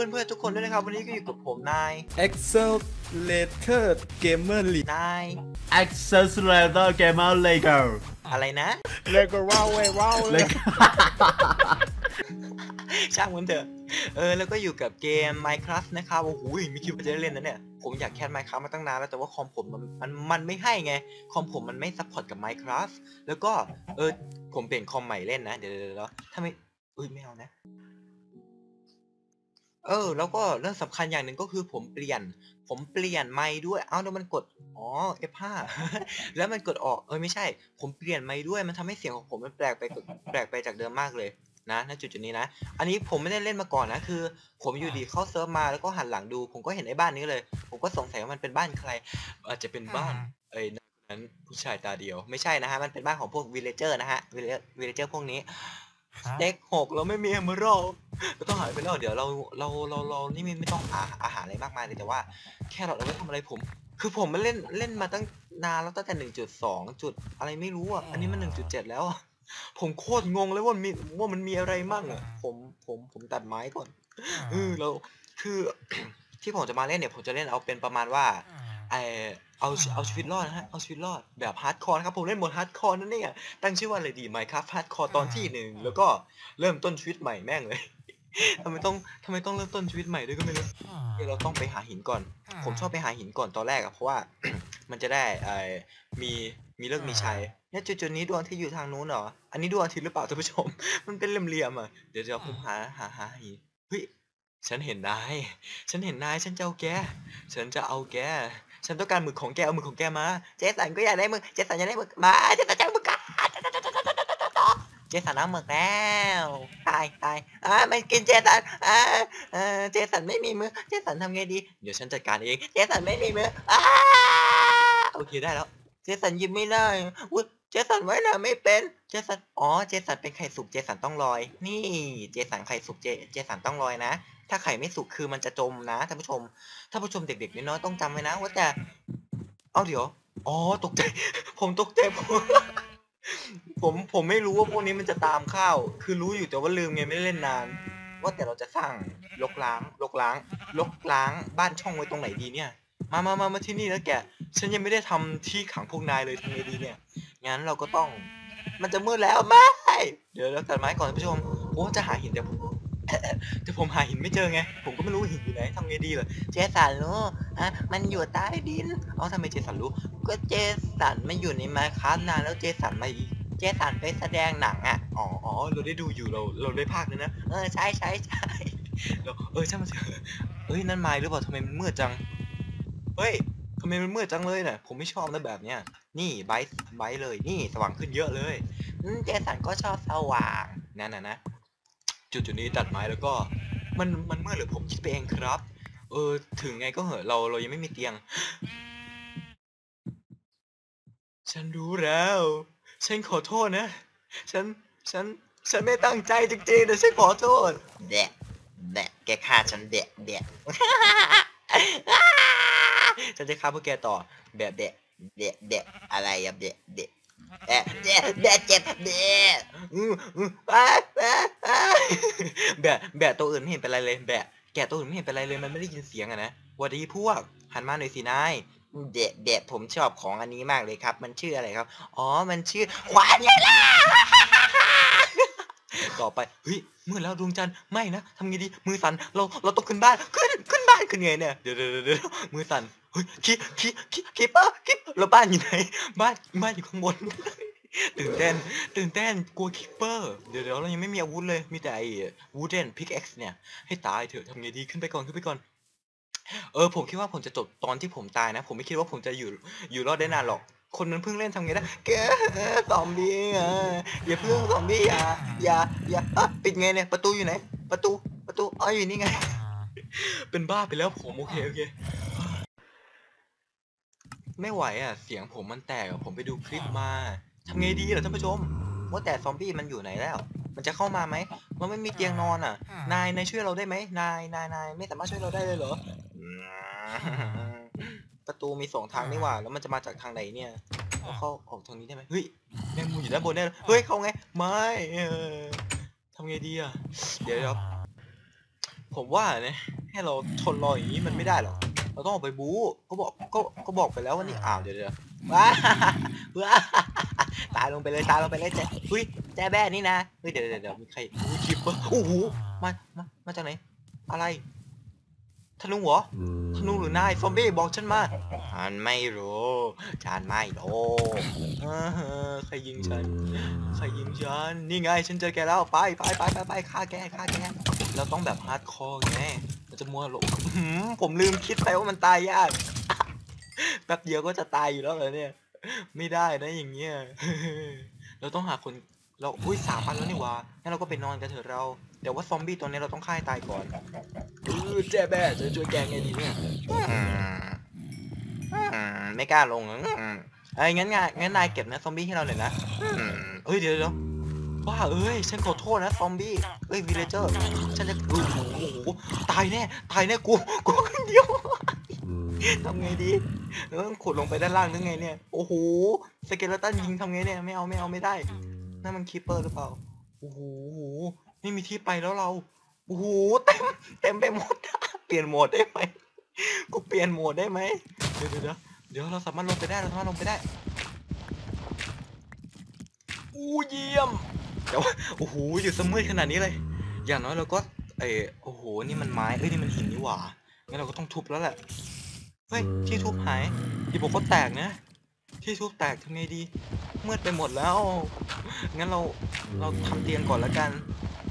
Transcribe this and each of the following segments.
วัสดีเพื่อนๆทุกคนด้วยนะครับ วันนี้ก็อยู่กับผมนาย Accelerator Gamer League นาย Accelerator Gamer Lego อะไรนะเลโกว้าวเว้ยว้าวเลย Lego ช่างมันเถอะ เออ แล้วก็อยู่กับเกม Minecraft นะครับโอ้โหไม่คิดว่าจะได้เล่นนะเนี่ย ผมอยากแคส Minecraft มาตั้งนานแล้วแต่ว่าคอมผมมันมันมันไม่ให้ไง คอมผมมันไม่ซัพพอร์ตกับ Minecraft แล้วก็เออผมเปลี่ยนคอมใหม่เล่นนะ เดี๋ยวเดี๋ยวเดี๋ยวถ้าไม่อุ้ยไม่เอานะ เออ แล้วก็เรื่องสำคัญอย่างหนึ่งก็คือผมเปลี่ยน ผมเปลี่ยนไมค์ด้วย เอ้าแล้วมันกด อ๋อ F5 แล้วมันกดออก เอ้ยไม่ใช่ ผมเปลี่ยนไมค์ด้วย มันทำให้เสียงของผมมันแปลกไปกว่าแปลกไปจากเดิมมากเลยนะณจุดจุดๆนี้นะ อันนี้ผมไม่ได้เล่นมาก่อนนะ คือ ผมอยู่ดีเข้าเซิร์ฟมาแล้วก็หันหลังดู ผมก็เห็นไอ้บ้านนี้เลย ผมก็สงสัยว่ามันเป็นบ้านใคร อาจจะเป็นบ้านเอ้ยนั้นผู้ชายตาเดียว ไม่ใช่นะฮะ มันเป็นบ้านของพวกวิลเลเจอร์นะฮะ วิลเลเจอร์พวกนี้ เด็กหกเราไม่มีเอมเมอรัลก็ต้องหายไปแล้วเดี๋ยวเราเราเราเรานี่ไม่ไม่ต้องหาอาหารอะไรมากมายเลยแต่ว่าแค่เราเราไม่ทำอะไรผม คือผมมันเล่นเล่นมาตั้งนานแล้วตั้งแต่หนึ่งจุดสองจุดอะไรไม่รู้อะอันนี้มันหนึ่งจุดเจ็ดแล้วอะผมโคตรงงเลยว่ามันมีว่ามันมีอะไรมั่งอะผมผมผมตัดไม้ก่อนเออเราคือที่ผมจะมาเล่นเนี่ยผมจะเล่นเอาเป็นประมาณว่าไอ เอาเอาชีวิตรอดนะฮะเอาชีวิตรอดแบบฮาร์ดคอร์นะครับผมเล่นโหมดฮาร์ดคอร์นั่นเองอะตั้งชื่อว่าอะไรดี Minecraft ฮาร์ดคอร์ตอนที่หนึ่งแล้วก็เริ่มต้นชีวิตใหม่แม่งเลยทำไมต้องทำไมต้องเริ่มต้นชีวิตใหม่ด้วยก็ไม่รู้เดี๋ยวเราต้องไปหาหินก่อน ผมชอบไปหาหินก่อนตอนแรกอะเพราะว่ามันจะได้ไอมีมีเลิกมีชัยเนี่ยจุดๆนี้ดวงอาที่อยู่ทางนู้นเหรออันนี้ดวงอาทิตย์หรือเปล่าท่านผู้ชม มันเป็นเหลี่ยมๆอะเดี๋ยวเดี๋ยวผมหาหาหาหินเฮ้ยฉันเห็นนาย ฉันเห็นนาย ฉันจะเอาแก ฉันจะเอาแก ฉันต้องการหมึกของแกเอาหมึกของแกมา เจสันก็อยากได้หมึก เจสันอยากได้หมึก มาเจสันจะเอาหมึกกันเจสันเอาหมึกแล้ว ตายตายอ่ามันกินเจสันอ่าเออเจสันไม่มีมือ เจสันทำไงดี เดี๋ยวฉันจัดการเอง เจสันไม่มีมืออ่าโอเคได้แล้ว เจสันยิ้มไม่ได้อุ้ยเจสันไว้นะไม่เป็น เจสัน อ๋อ เจสันเป็นไข่สุก เจสันต้องลอย นี่ เจสันไข่สุก เจ เจสันต้องลอยนะ ถ้าไข่ไม่สุกคือมันจะจมนะท่านผู้ชมท่านผู้ชมเด็กๆน้อยๆต้องจำไว้นะ ว่าแต่ เอาเดี๋ยว อ๋อตกใจ ผมตกใจผมผมผมไม่รู้ว่าพวกนี้มันจะตามข้าว คือรู้อยู่แต่ว่าลืมไงไม่ได้เล่นนาน ว่าแต่เราจะสร้างลกล้างลกล้างลกล้างบ้านช่องไว้ตรงไหนดีเนี่ย มามามามาที่นี่แล้วแก ฉันยังไม่ได้ทำที่ขังพวกนายเลยทำไงดีเนี่ย งั้นเราก็ต้อง มันจะมืดแล้วไม่เดี๋ยวเราตัดไม้ก่อนท่านผู้ชมโอ้จะหาหินแต่ผม แต่ผมหาหินไม่เจอไง ผมก็ไม่รู้หินอยู่ไหนทำไงดีเล่ะเจสันรู้อะมันอยู่ใต้ดินเอ้าทำไมเจสันรู้ ก็เจสันไม่อยู่ในมาครานานแล้วเจสันมาเจสันไปแสดงหนังอะอ๋ออ๋อเราได้ดูอยู่เราเราได้ภาคนึงนะเออใช่ใช่ใช่เราเออใช่มันเถอะเอ้ยนั่นไม้หรือเปล่าทำไมมันมืดจังเฮ้ยทำไมมันมืดจังเลยน่ะ ผมไม่ชอบนะแบบเนี้ย นี่ไบต์ไบต์เลย นี่สว่างขึ้นเยอะเลยเจสันก็ชอบสว่างนั่นน่ะนะ จุดจุดนี้ตัดไม้แล้วก็มันมันเมืดหรือผมคิดไปเองครับ เออ ถึงไงก็เหอะเราเรายังไม่มีเตียง ฉันรู้แล้ว ฉันขอโทษนะ ฉันฉันฉันไม่ตั้งใจจริงๆแต่ฉันขอโทษแดะแดะแกฆ่าฉันแดะแดะฉันจะฆ่าพวกแกต่อแบบแดะแดะแดะอะไรอะแดะแดะ แดะแดะแดะเจ็บแดะอืออืออ้าอ้าอ้าแบะแบะตัวอื่นไม่เห็นเป็นไรเลย แบะแกะตัวอื่นไม่เห็นเป็นไรเลยมันไม่ได้ยินเสียงอะนะวัสดีพวก หันมาหน่อยสินายเดะเดะผมชอบของอันนี้มากเลยครับ มันชื่ออะไรครับ อ๋อ มันชื่อขวานไงล่ะ ต่อไปเฮ้ยมืดแล้วดวงจันทร์ไม่นะทำไงดีมือสั่นเราเราต้องขึ้นบ้านขึ้นขึ้นบ้านขึ้นไงเนี่ยเดี๋ยวเดี๋ยวเดี๋ยวมือสั่นเฮ้ยคิคิคิคิปะคิปแล้วบ้านอยู่ไหนบ้านบ้านอยู่ข้างบนตื่นเต้นตื่นเต้นกลัวคิปเปอร์เดี๋ยวเดี๋ยวเรายังไม่มีอาวุธเลยมีแต่ไอ้วูเดนพิกเอ็กซ์เนี่ยให้ตายเถอะทำไงดีขึ้นไปก่อนขึ้นไปก่อนเออผมคิดว่าผมจะจบตอนที่ผมตายนะ ผมไม่คิดว่าผมจะอยู่อยู่รอดได้นานหรอก คนนั้นเพิ่งเล่นทำไงได้แกซอมบี้อะอย่าเพิ่งซอมบี้อย่าอย่าอย่าอะปิดไงเนี่ยประตูอยู่ไหน ประตูประตูอ๋ออยู่นี่ไง เป็นบ้าไปแล้วผมโอเคโอเคไม่ไหวอะ เสียงผมมันแตกอะผมไปดูคลิปมาทำไงดีล่ะท่านผู้ชมว่าแต่ซอมบี้มันอยู่ไหนแล้ว มันจะเข้ามาไหมมันไม่มีเตียงนอนอะ นายนายช่วยเราได้ไหมนายนายนายไม่สามารถช่วยเราได้เลยเหรอ ประตูมีสองทางนี่หว่า แล้วมันจะมาจากทางไหนเนี่ยเราเข้าออกทางนี้ได้ไหมเฮ้ยแมงมุมอยู่ด้านบนแน่เลยเฮ้ย เข้าไง ไม่เออทำไงดีอะ เดี๋ยวเดี๋ยวผมว่าเนี่ยให้เราทนรออย่างนี้มันไม่ได้หรอก เราต้องออกไปบู๊ ก็บอก ก็ ก็บอกไปแล้วว่านี่ อ้าว เดี๋ยวเดี๋ยวว้าว้าตายลงไปเลยตายลงไปเลยแจ๊เฮ้ยแจ๊แบ้นี่นะ เฮ้ย เดี๋ยวเดี๋ยวเดี๋ยวมีใครมีคลิปเปอร์โอ้โห มา มา มาจากไหน อะไร ธนูเหรอธนูหรือนายซอมบี้บอกฉันมาฉันไม่รู้ฉันไม่รู้เออใครยิงฉันใครยิงฉันนี่ไงฉันเจอแกแล้วไปไปไปไปไปฆ่าแกฆ่าแกเราต้องแบบฮาร์ดคอร์ไงเราจะมัวหลบอื้อหือผมลืมคิดไปว่ามันตายยากแป๊บเดียวก็จะตายอยู่แล้วเหรอเนี่ย ไม่ได้นะอย่างเงี้ยเราต้องหาคนเราอุ้ยสามอันแล้วนี่หว่างั้นเราก็ไปนอนกันเถอะเราแต่ว่าซอมบี้ตัวนี้เราต้องฆ่าให้ตายก่อนเออ แจ๊แบ้จะช่วยแกไงดีเนี่ยไม่กล้าลงอืมไอ้ยงั้นไงงั้นนายเก็บนะซอมบี้ให้เราหน่อยนะเอ้ยเดี๋ยวเดี๋ยวบ้าเอ้ยฉันขอโทษนะซอมบี้เอ้ยวิลเลเจอร์ฉันจะโอ้โหตายแน่ตายแน่กูกูคนเดียวทำไงดีเออขุดลงไปด้านล่างหรือไงเนี่ยโอ้โหสเกเลตันยิงทำไงเนี่ยไม่เอาไม่เอาไม่ได้นั่นมันคีเปอร์หรือเปล่าโอ้โหไม่มีที่ไปแล้วเรา โอ้โหเต็มเต็มไปหมด เปลี่ยนโหมดได้ไหมกูเปลี่ยนโหมดได้ไหมเดี๋ยวเดี๋ยวเดี๋ยวเราสามารถลงไปได้เราสามารถลงไปได้อู้เยี่ยมเดี๋ยวโอ้โหอยู่สมืดขนาดนี้เลย อย่างน้อยเราก็เออโอ้โหนี่มันไม้เอ้ยนี่มันหินนี่หว่างั้นเราก็ต้องทุบแล้วแหละเฮ้ยที่ทุบหายที่บอกก็แตกนะ ที่ทุบแตกทำไงดีมืดไปหมดแล้วงั้นเราเราทำเตียงก่อนแล้วกัน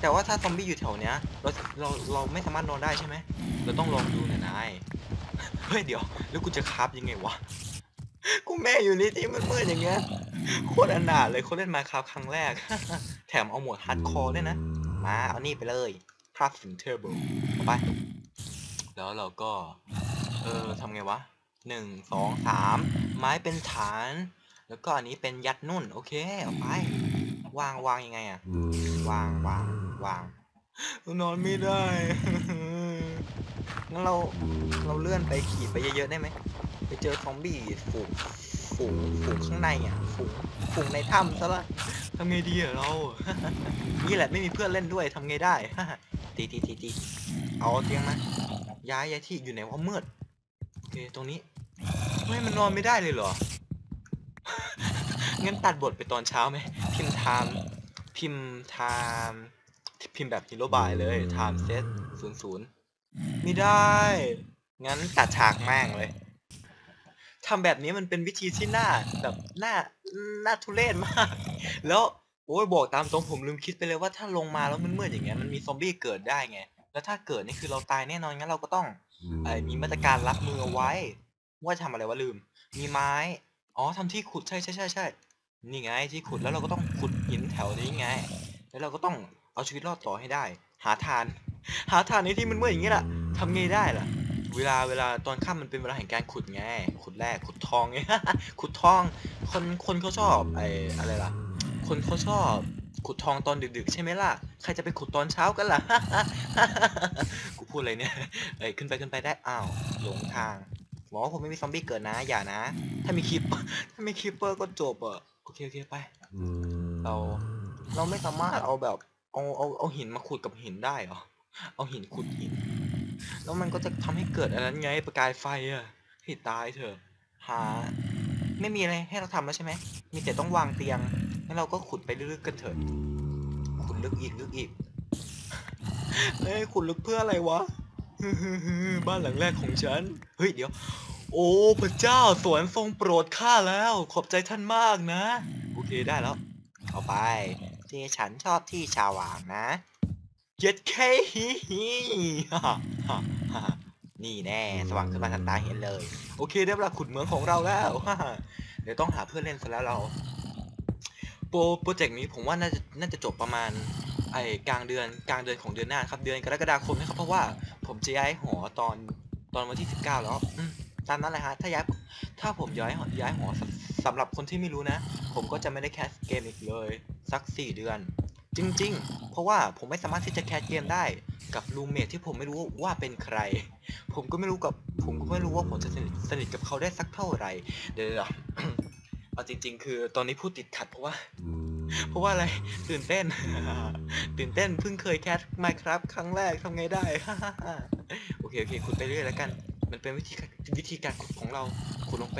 แต่ว่าถ้าซอมบี้อยู่แถวเนี้ยเราเราเราไม่สามารถนอนได้ใช่ไหมเราต้องลองดูนะนายเฮ้ยเดี๋ยวแล้วกูจะคราฟยังไงวะกูแม่อยู่ในที่มืดๆอย่างเงี้ยโคตรอนาถเลยคนเล่นมาครับครั้งแรก แถมเอาหมวดฮาร์ดคอร์ด้วยนะ มาเอานี่ไปเลยคราฟฟิงเทเบิลเอาไป แล้วเราก็ เออทำไงวะหนึ่งสองสามไม้เป็นฐาน แล้วก็อันนี้เป็นยัดนุ่น โอเค เอาไป วางวางยังไงอะวางวาง วางนอนไม่ได้ งั้นเราเราเลื่อนไปขีดไปเยอะๆได้ไหม ไปเจอซอมบี้ฝูงฝูงฝูงข้างในอะฝูงฝูงในถ้ำซะละทำไงดีอะเรา นี่แหละไม่มีเพื่อนเล่นด้วยทำไงได้ ตีตีตีตีเอาเตียงมาย้ายย้ายที่อยู่ไหนว่ามืดโอเคตรงนี้ไม่มันนอนไม่ได้เลยเหรอ งั้นตัดบทไปตอนเช้าไหมพิมพ์ไทม์พิมพ์ไทม์ พิมพ์แบบฮีโร่บายเลยไทม์เซตศูนย์ศูนย์ไม่ได้ งั้นตัดฉากแม่งเลยทำแบบนี้มันเป็นวิธีที่น่าแบบน่าน่าทุเรศมาก แล้วโอ้ยบอกตามตรงผมลืมคิดไปเลยว่าถ้าลงมาแล้วมันมืดอย่างเงี้ยมันมีซอมบี้เกิดได้ไง แล้วถ้าเกิดนี่คือเราตายแน่นอนงั้นเราก็ต้องไอ้มีมาตรการรับมือเอาไว้ ว่าจะทำอะไรวะลืม มีไม้ อ๋อทำที่ขุดใช่ใช่ใช่ใช่นี่ไงที่ขุดแล้วเราก็ต้องขุดหินแถวนี้ไง แล้วเราก็ต้อง เอาชีวิตรอดต่อให้ได้ หาทาน หาทานในที่มันมืดอย่างงี้ล่ะทำไงได้ล่ะ เวลาเวลาตอนค่ำมันเป็นเวลาแห่งการขุดไงขุดแร่ขุดทองไงขุดทอง คนคนเขาชอบไอ้อะไรล่ะ คนเขาชอบขุดทองตอนดึกๆ ใช่ไหมล่ะ ใครจะไปขุดตอนเช้ากันล่ะ กูพูดอะไรเนี่ยเอ้ยขึ้นไปขึ้นไปได้ อ้าว หลงทางหมอผมไม่มีซอมบี้เกิดนะ อย่านะ ถ้ามีคลิป ถ้ามีคลิปเปอร์ก็จบอะ โอเคโอเคไป เรา เราไม่สามารถเอาแบบ เอาเอาเอาหินมาขุดกับหินได้เหรอ เอาหินขุดหิน แล้วมันก็จะทำให้เกิดอันนั้นไงประกายไฟอะให้ตายเถอะ หา ไม่มีอะไรให้เราทำแล้วใช่ไหม มีแต่ต้องวางเตียงงั้นเราก็ขุดไปลึกๆกันเถอะ ขุดลึกอีกลึกอีก เอ้ยขุดลึกเพื่ออะไรวะ บ้านหลังแรกของฉัน เฮ้ยเดี๋ยว โอ้พระเจ้าสวนทรงโปรดข้าแล้ว ขอบใจท่านมากนะ โอเคได้แล้ว เอาไป เจฉันชอบที่ชาวางนะเย็ดเคฮีฮีนี่แน่สว่างขึ้นมาทันตาเห็นเลย โอเคได้เวลาขุดเหมืองของเราแล้ว เดี๋ยวต้องหาเพื่อนเล่นซะแล้วเรา โปรโปรเจกต์นี้ผมว่าน่าจะน่าจะจบประมาณไอ้กลางเดือนกลางเดือนของเดือนหน้าครับเดือนกรกฎาคมนะครับเพราะว่าผมจะย้ายหอตอนตอนวันที่ 19 แล้วตามนั้นเลยฮะถ้าย้ายถ้าผมย้ายหอย้ายหอส สำหรับคนที่ไม่รู้นะ ผมก็จะไม่ได้แคสเกมอีกเลย สัก 4 เดือน จริง ๆ เพราะว่าผมไม่สามารถที่จะแคสเกมได้กับรูมเมทที่ผมไม่รู้ว่าเป็นใคร ผมก็ไม่รู้กับผมก็ไม่รู้ว่าผมจะสนิทสนิทกับเขาได้สักเท่าไหร่เดี๋ยวๆเอาจริง ๆ คือตอนนี้พูดติดขัดเพราะว่า เพราะว่าอะไรตื่นเต้น ตื่นเต้นเพิ่งเคยแคสมาครับครั้งแรกทำไงได้โอเคโอเคขุดไปเรื่อยแล้วกัน มันเป็นวิธีการวิธีการขุดของเราขุดลงไป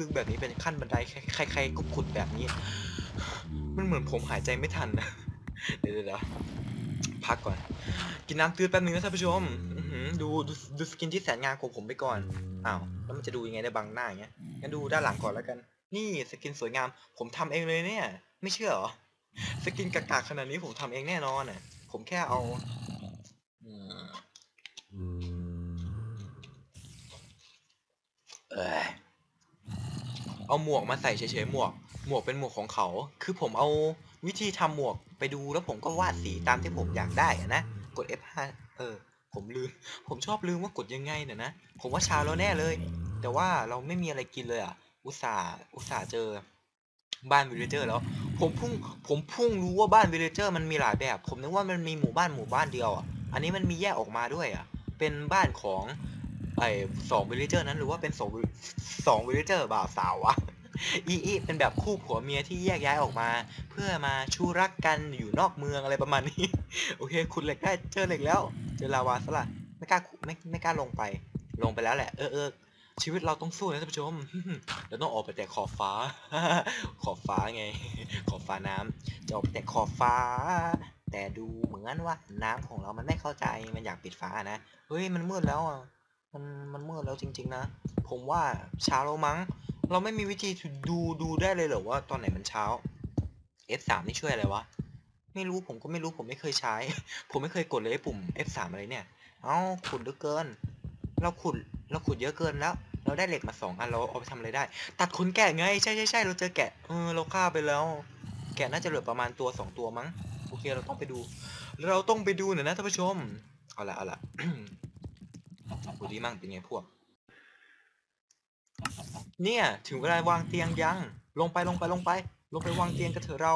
ลึกๆแบบนี้เป็นขั้นบันไดใครๆก็ขุดแบบนี้ มันเหมือนผมหายใจไม่ทันนะเดี๋ยวเดี๋ยวพักก่อน กินน้ำตื้นแป๊บนึงนะท่านผู้ชมดูดูดูสกินที่แสนงามของผมไปก่อนอ้าวแล้วมันจะดูยังไงได้บังหน้าอย่างเงี้ยงั้นดูด้านหลังก่อนแล้วกัน นี่สกินสวยงาม ผมทำเองเลยเนี่ย ไม่เชื่อหรอสกินกากๆขนาดนี้ผมทำเองแน่นอนน่ะ ผมแค่เอาอืมเอย เอาหมวกมาใส่เฉยๆหมวก หมวกเป็นหมวกของเขา คือผมเอาวิธีทำหมวกไปดูแล้วผมก็วาดสีตามที่ผมอยากได้อะนะ กด F5 เออ ผมลืม ผมชอบลืมว่ากดยังไงเนี่ยนะ ผมว่าเช้าแล้วแน่เลย แต่ว่าเราไม่มีอะไรกินเลยอะ อุตส่าห์ อุตส่าห์เจอ บ้านวิลเลเจอร์แล้ว ผมพุ่ง ผมพุ่งรู้ว่าบ้านวิลเลเจอร์มันมีหลายแบบ ผมนึกว่ามันมีหมู่บ้านหมู่บ้านเดียวอะ อันนี้มันมีแยกออกมาด้วยอะ เป็นบ้านของ ไอ้สองวิลเลเจอร์นั้นหรือว่าเป็นสองสองวิลเลเจอร์บ่าวสาววะอีอีเป็นแบบคู่ผัวเมียที่แยกย้ายออกมา เพื่อมาชูรักกันอยู่นอกเมืองอะไรประมาณนี้ โอเคขุดเหล็กได้เจอเหล็กแล้ว เจอลาวาซะละไม่กล้าไม่ไม่กล้าลงไป ลงไปแล้วแหละ เออเออชีวิตเราต้องสู้นะท่านผู้ชมเราต้องออกไปแต่ขอบฟ้า ขอบฟ้าไง ขอบฟ้าน้ำจะออกไปแต่ขอบฟ้า แต่ดูเหมือนว่าน้ำของเรามันไม่เข้าใจมันอยากปิดฟ้านะเฮ้ยมันมืดแล้วอะ มันมันมืดแล้วจริง ๆ นะ ผมว่าเช้าแล้วมั้ง เราไม่มีวิธีดูดูได้เลยเหรอว่าตอนไหนมันเช้า F3 นี่ช่วยอะไรวะ ไม่รู้ผมก็ไม่รู้ผมไม่เคยใช้ ผมไม่เคยกดเลยปุ่ม F3 อะไรเนี่ย เอ้าขุดเหลือเกิน เราขุดเราขุดเยอะเกินแล้ว เราได้เหล็กมาสองอันเราเอาไปทำอะไรได้ ตัดขนแกะไงใช่ใช่ใช่เราเจอแกะเออเราฆ่าไปแล้ว แกะน่าจะเหลือประมาณตัวสองตัวมั้งโอเคเราต้องไปดู เราต้องไปดูหน่อยนะท่านผู้ชม เอาละเอาละ ดูดีมั่งเป็นไงพวก เนี่ย ถึงเวลาวางเตียงยัง ลงไปลงไปลงไป ลงไปวางเตียงกันเถอะเรา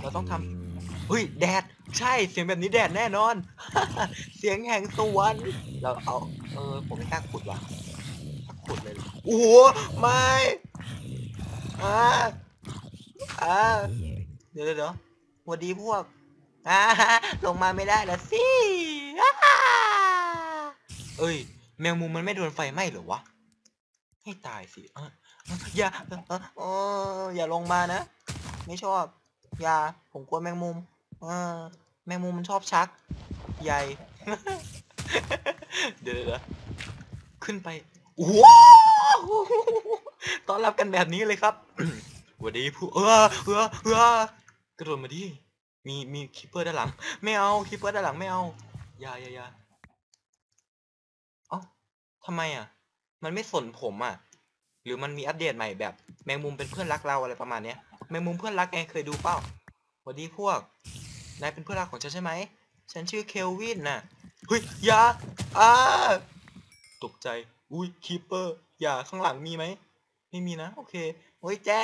เราต้องทำเฮ้ยแดด ใช่เสียงแบบนี้แดดแน่นอน เสียงแห่งสวรรค์เราเอา เออ ผมไม่กล้าขุดว่ะขุดเลยโอ้โหไม่อ่าอ่าเดี๋ยวเดี๋ยวเดี๋ยวสวัสดีพวกอ่าลงมาไม่ได้แล้วสิอ่า เอ้ย แมงมุมมันไม่โดนไฟไหม้เหรอวะ ให้ตายสิอย่าเอออย่าลงมานะ ไม่ชอบ อย่า ผมกลัวแมงมุมเออแมงมุมมันชอบชัก ใหญ่ เดี๋ยวเดี๋ยวขึ้นไปว้าวต้อนรับกันแบบนี้เลยครับสวัสดีผู้เออเออเออกระโดดมาดิ มีมีคิปเปอร์ด้านหลัง ไม่เอาคิปเปอร์ด้านหลังไม่เอา อย่าอย่าอย่าเอ้า ทำไมอะ มันไม่สนผมอะ หรือมันมีอัปเดตใหม่แบบ แมงมุมเป็นเพื่อนรักเราอะไรประมาณเนี้ย แมงมุมเพื่อนรักไงเคยดูเปล่าสวัสดีพวก นายเป็นเพื่อนรักของฉันใช่ไหม ฉันชื่อเคลวินน่ะเฮ้ยอย่าอ้าตกใจ อุ้ยคีเปอร์อย่าข้างหลังมีไหม ไม่มีนะ โอเคโอ้ยแจ้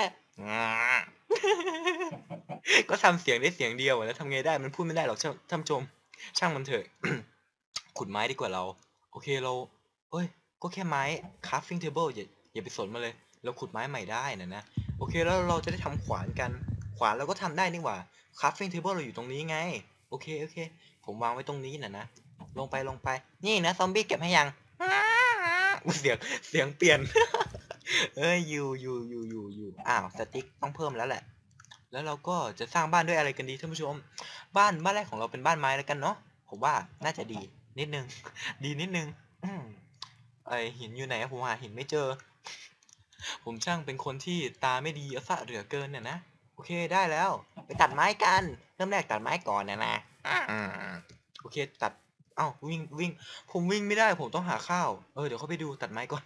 ก็ทำเสียงได้เสียงเดียวแล้วทำไงได้มันพูดไม่ได้หรอกท่านชม ช่างมันเถอะขุดไม้ดีกว่าเรา โอเคเรา เอ้ย ก็แค่ไม้ crafting table อย่าอย่าไปสนมาเลย เราขุดไม้ใหม่ได้นะนะ โอเคแล้วเราจะได้ทำขวานกัน ขวานเราก็ทำได้นี่หว่า crafting table เราอยู่ตรงนี้ไง โอเคโอเค ผมวางไว้ตรงนี้นะนะ ลงไปลงไป นี่นะซอมบี้เก็บให้ยังเสียงเสียงเปลี่ยน เอ้ยอยู่อยู่อยู่อยู่อยู่อ้าวสติ๊กต้องเพิ่มแล้วแหละ แล้วเราก็จะสร้างบ้านด้วยอะไรกันดีท่านผู้ชม บ้านบ้านแรกของเราเป็นบ้านไม้แล้วกันเนาะ ผมว่าน่าจะดีนิดนึง ดีนิดนึง อืม ไอหินอยู่ไหนอะผมหาหินไม่เจอ ผมช่างเป็นคนที่ตาไม่ดีอาซะเหลือเกินน่ะนะโอเคได้แล้ว ไปตัดไม้กัน เริ่มแรกตัดไม้ก่อนนะนะโอเคตัดเอ้าวิ่งวิ่ง ผมวิ่งไม่ได้ ผมต้องหาข้าวเออเดี๋ยวเขาไปดูตัดไม้ก่อน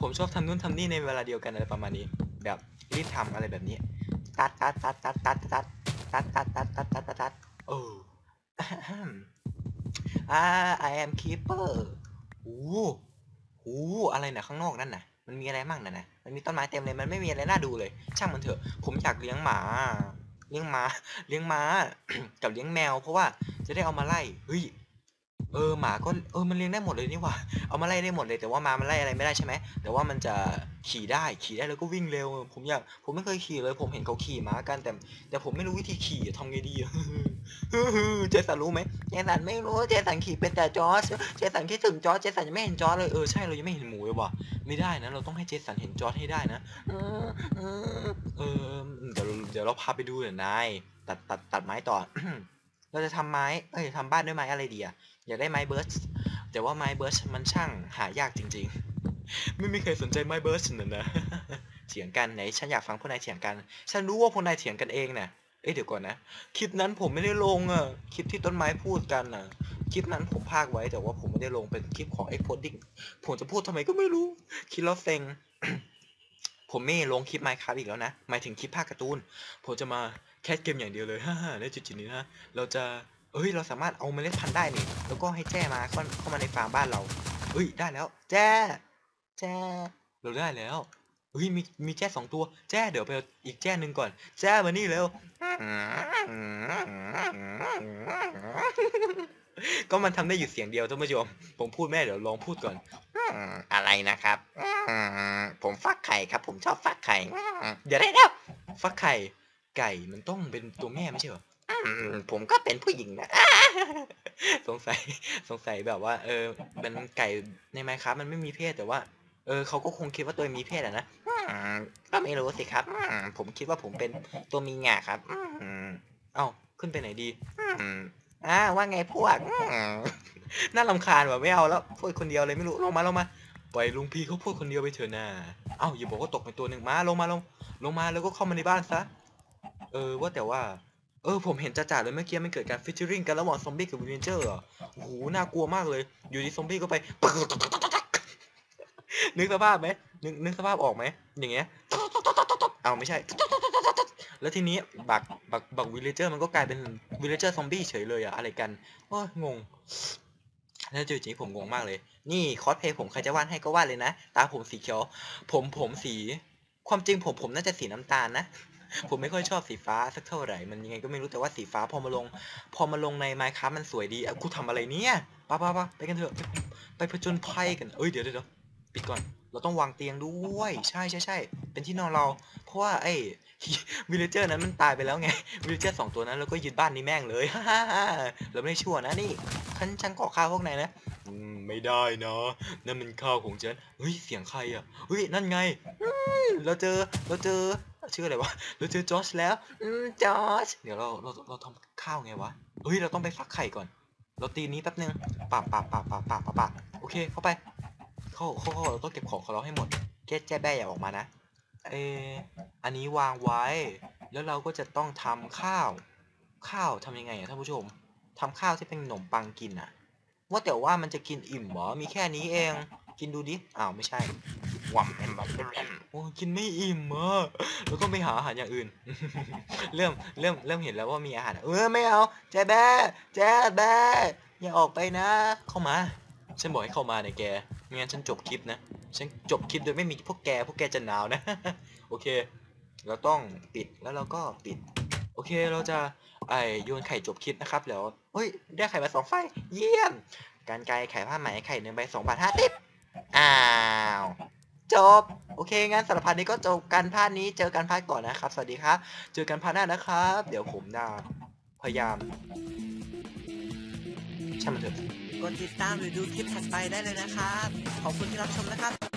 ผมชอบทำนู่นทำนี่ในเวลาเดียวกันอะไรประมาณนี้ แบบรีบทำอะไรแบบนี้ ตัดตัดตัดตัดตัดตัดตัดตัดตัดตัดตัดตัดตัดเอออ่า I am keeper โอ้ โอ้โหอะไรนะข้างนอกนั่นน่ะมันมีอะไรมั่งน่ะนะมันมีต้นไม้เต็มเลยมันไม่มีอะไรน่าดูเลย ช่างมันเถอะ ผมอยากเลี้ยงหมาเลี้ยงหมาเลี้ยงม้า กับเลี้ยงแมว เพราะว่าจะได้เอามาไล่เฮ้ย เออหมาก็เออมันเลี้ยงได้หมดเลยนี่หว่าเอามาไล่ได้หมดเลยแต่ว่ามามันไล่อะไรไม่ได้ใช่ไหมแต่ว่ามันจะขี่ได้ขี่ได้แล้วก็วิ่งเร็ว ผมอยากผมไม่เคยขี่เลย ผมเห็นเขาขี่ม้ากันแต่แต่ผมไม่รู้วิธีขี่ทำไงดีอะเจสันรู้ไหมเจสันไม่รู้เจสันขี่เป็นแต่จอร์จเจสันคิดถึงจอร์จเจสันยังไม่เห็นจอร์จเลยเออใช่เรายังไม่เห็นหมูเลยว่ะไม่ได้นะเราต้องให้เจสันเห็นจอร์จให้ได้นะเออเดี๋ยวเดี๋ยวเราพาไปดูเดี๋ยวนายตัดตัดตัดไม้ต่อเราจะทำไม้เอ้ยทำบ้านด้วยไม้อะไรดีอะ อยากได้ไม้เบิร์ชแต่ว่าไม้เบิร์ชมันช่างหายากจริง ๆ ไม่มีใครสนใจไม้เบิร์ชนั่นนะเถียงกันไหนฉันอยากฟังพวกนายเถียงกัน ฉันรู้ว่าพวกนายเถียงกันเองน่ะเอ้ยเดี๋ยวก่อนนะคลิปนั้นผมไม่ได้ลงอะคลิปที่ต้นไม้พูดกันอะคลิปนั้นผมพากไว้แต่ว่าผมไม่ได้ลงเป็นคลิปของ e x p o d i n g ผมจะพูดทำไมก็ไม่รู้คิดแล้วเซ็งผมไม่ลงคลิป Minecraft อีกแล้วนะหมายถึงคลิปภาคการ์ตูนผมจะมาแคสเกมอย่างเดียวเลยฮ่าๆในจุดๆนี้นะเราจะ เอ้ย เราสามารถเอาเมล็ดพันธุ์ได้นี่ แล้วก็ให้แจ้มาเข้าเข้ามาในฟาร์มบ้านเรา เฮ้ย ได้แล้ว แจ้ แจ้ เราได้แล้ว เฮ้ย มี มีแจ้สองตัว แจ้เดี๋ยวไปเอาอีกแจ้หนึ่งก่อน แจ้มานี่เร็ว ก็มันทำได้อยู่เสียงเดียวท่านผู้ชม ผมพูดแม่เดี๋ยวลองพูดก่อน อะไรนะครับ ผมฟักไข่ครับ ผมชอบฟักไข่ เดี๋ยวได้แล้ว ฟักไข่ ไก่มันต้องเป็นตัวแม่ไม่ใช่เหรอ ผมก็เป็นผู้หญิงนะสงสัยสงสัยแบบว่า เออเป็นไก่ในไมครับมันไม่มีเพศแต่ว่า เออเขาก็คงคิดว่าตัวมีเพศอะนะก็ไม่รู้สิครับผมคิดว่าผมเป็นตัวมีงาครับเอ้าขึ้นไปไหนดีอ่าว่าไงพวกน่ารำคาญว่ะไม่เอาแล้วพูดคนเดียวเลยไม่รู้ลงมาลงมาปล่อยลุงพี่เขาพูดคนเดียวไปเถอะนะเอ้าอย่าบอกว่าตกไปตัวหนึ่งมาลงมาลงลงมาแล้วก็เข้ามาในบ้านซะเออว่าแต่ว่า เออผมเห็นจ่าๆเลยเมื่อกี้มันเกิดการฟิชเชอริงกันระหว่างซอมบี้กับวินเจอร์อะโอ้โหน่ากลัวมากเลย อยู่ดีซอมบี้ก็ไป นึกสภาพไหมนึกนึกสภาพออกไหมอย่างเงี้ยเอาไม่ใช่ แล้วทีนี้บักบักบักวิลเลเจอร์มันก็กลายเป็นวิลเลเจอร์ซอมบี้เฉยเลยอะอะไรกันโอ้ยงงแล้วจริงๆผมงงมากเลย นี่คอสเพย์ผมใครจะวาดให้ก็วาดเลยนะ ตาผมสีเขียว ผมผมสี ความจริงผมผมน่าจะสีน้ำตาลนะ ผมไม่ค่อยชอบสีฟ้าสักเท่าไหร่ มันยังไงก็ไม่รู้แต่ว่าสีฟ้าพอมาลง พอมาลงใน Minecraft มันสวยดีอะกูทำอะไรเนี่ยป้าป้าป้าไปกันเถอะ ไปผจญภัยกัน เอ้ยเดี๋ยวเดี๋ยวปิดก่อน เราต้องวางเตียงด้วย ใช่ใช่ใช่เป็นที่นอนเรา เพราะว่าไอ้วิลเลเจอร์นั้นมันตายไปแล้วไง วิลเลเจอร์สองตัวนั้นแล้วก็ยึดบ้านนี้แม่งเลยฮ่าฮ่าเราไม่ได้ชั่วนะนี่ฉันฉันขอข้าวพวกนายนะอืมไม่ได้นะนั่นมันข้าวของฉันเฮ้ยเสียงใครอะเฮ้ยนั่นไงเราเจอเราเจอ ชื่ออะไรวะเราเจอจอชแล้วอืมจอชเดี๋ยวเราเราเราทำข้าวไงวะเฮ้ยเราต้องไปฟักไข่ก่อน เราตีนี้แป๊บนึงปับปับปับปับปับปับปับโอเคเข้าไป เข้าเข้าเข้าเราต้องเก็บของของเราให้หมดแก้แจ้แบ้อย่าออกมานะเอออันนี้วางไว้ แล้วเราก็จะต้องทำข้าว ข้าวทำยังไงอะท่านผู้ชมทำข้าวที่เป็นขนมปังกินอะว่าแต่ว่ามันจะกินอิ่มเหรอมีแค่นี้เอง กินดูดิอ้าวไม่ใช่ หวัมแอมแบบโอ้กินไม่อิ่มอะแล้วก็ไปหาอาหารอย่างอื่น เริ่มเริ่มเริ่มเห็นแล้วว่ามีอาหารเออไม่เอาแจ๊แบ้แจ๊แบ้อย่าออกไปนะ เข้ามา ฉันบอกให้เข้ามาเนี่ยแกไม่งั้นฉันจบคลิปนะ ฉันจบคลิปโดยไม่มีพวกแกพวกแกจะหนาวนะ โอเค เราต้องปิดแล้วเราก็ปิด โอเคเราจะไอโยนไข่จบคลิปนะครับแล้วเฮ้ยได้ไข่มาสองไฟเยี่ยม การไกลไข่ผ้าไหมไข่หนึ่งใบสองบาทห้าสิบอ้าว จบ โอเค งั้นสารพันนี้ก็จบกันพาดนี้เจอกันพาดก่อนนะครับ สวัสดีครับ เจอกันพาดหน้านะครับ เดี๋ยวผมจะพยายามช่างมันเถอะ กดติดตามหรือดูคลิปถัดไปได้เลยนะครับ ขอบคุณที่รับชมนะครับ